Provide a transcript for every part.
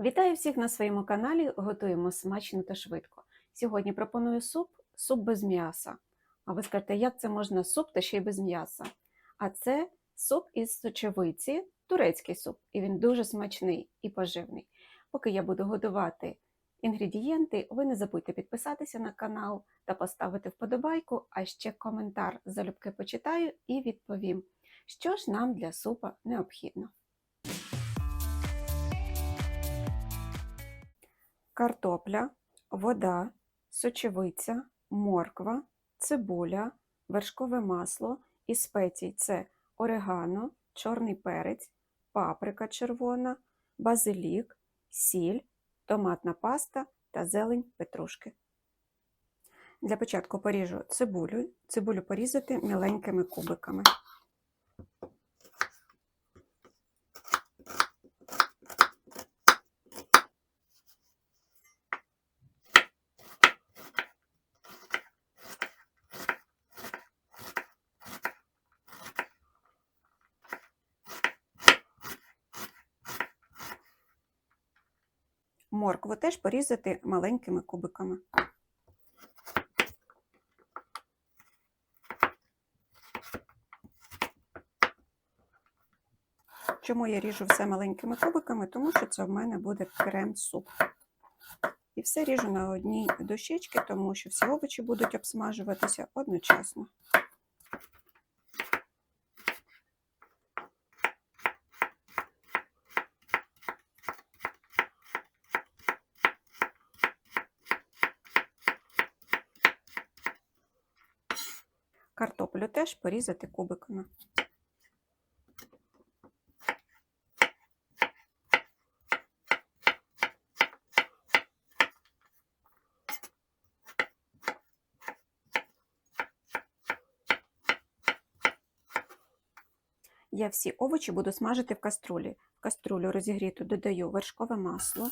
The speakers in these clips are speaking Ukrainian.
Вітаю всіх на своєму каналі. Готуємо смачно та швидко. Сьогодні пропоную суп, суп без м'яса. А ви скажете, як це можна суп та ще й без м'яса? А це суп із сочевиці, турецький суп, і він дуже смачний і поживний. Поки я буду готувати інгредієнти, ви не забудьте підписатися на канал та поставити вподобайку, а ще коментар залюбки почитаю і відповім, що ж нам для супа необхідно. Картопля, вода, сочевиця, морква, цибуля, вершкове масло і спецій це орегано, чорний перець, паприка червона, базилік, сіль, томатна паста та зелень петрушки. Для початку поріжу цибулю, цибулю порізати міленькими кубиками. Моркву теж порізати маленькими кубиками. Чому я ріжу все маленькими кубиками? Тому що це в мене буде крем-суп. І все ріжу на одній дощечці, тому що всі овочі будуть обсмажуватися одночасно. Картоплю теж порізати кубиками. Я всі овочі буду смажити в каструлі. В каструлю розігріту додаю вершкове масло.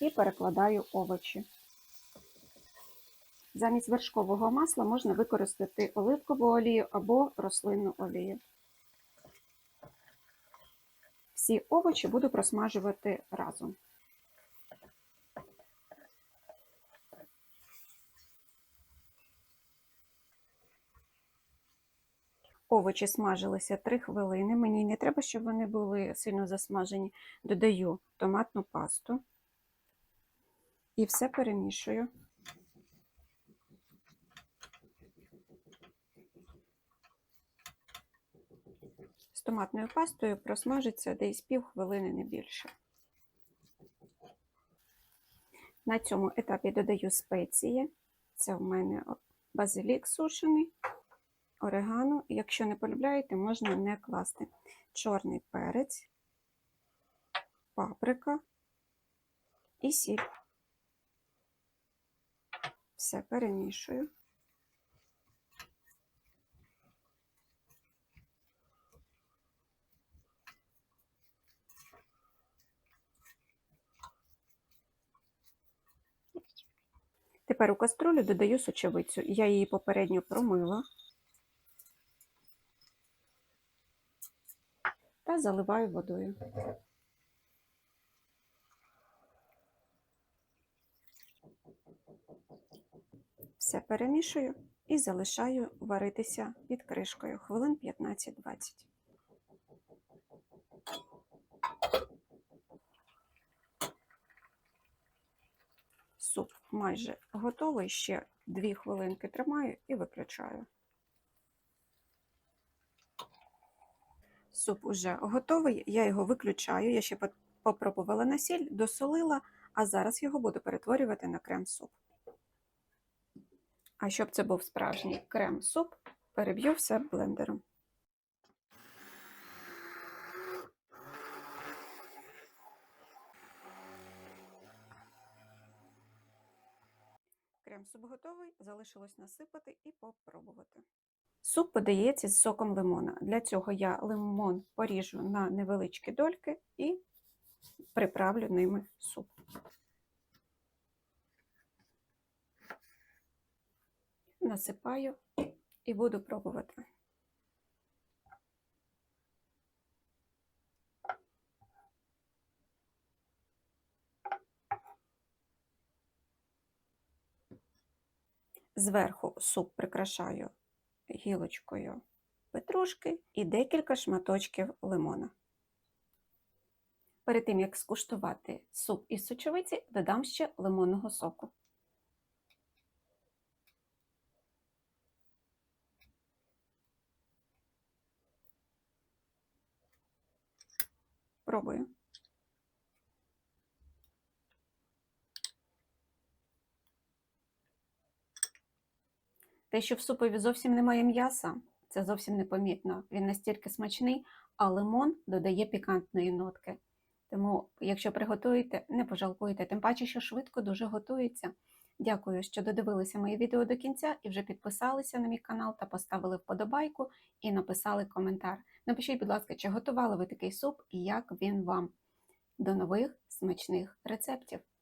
І перекладаю овочі. Замість вершкового масла можна використати оливкову олію або рослинну олію. Всі овочі буду просмажувати разом. Овочі смажилися 3 хвилини. Мені не треба, щоб вони були сильно засмажені. Додаю томатну пасту. І все перемішую. З томатною пастою просмажиться десь пів хвилини не більше. На цьому етапі додаю спеції. Це в мене базилік сушений, орегано. Якщо не полюбляєте, можна не класти. Чорний перець, паприка і сіль. Все перемішую. Тепер у каструлю додаю сочевицю. Я її попередньо промила та заливаю водою. Все перемішую і залишаю варитися під кришкою хвилин 15-20. Суп майже готовий, ще 2 хвилинки тримаю і виключаю. Суп уже готовий, я його виключаю, я ще попробувала на сіль, досолила, а зараз його буду перетворювати на крем-суп. А щоб це був справжній крем-суп, переб'ю все блендером. Крем-суп готовий, залишилось насипати і попробувати. Суп подається з соком лимона. Для цього я лимон поріжу на невеличкі дольки і приправлю ними суп. Насипаю і буду пробувати. Зверху суп прикрашаю гілочкою петрушки і декілька шматочків лимона. Перед тим, як скуштувати суп із сочевиці, додам ще лимонного соку. Пробую. Те, що в супові зовсім немає м'яса, це зовсім непомітно. Він настільки смачний, а лимон додає пікантної нотки. Тому, якщо приготуєте, не пожалкуйте, тим паче, що швидко дуже готується. Дякую, що додивилися моє відео до кінця і вже підписалися на мій канал та поставили вподобайку і написали коментар. Напишіть, будь ласка, чи готували ви такий суп і як він вам. До нових смачних рецептів!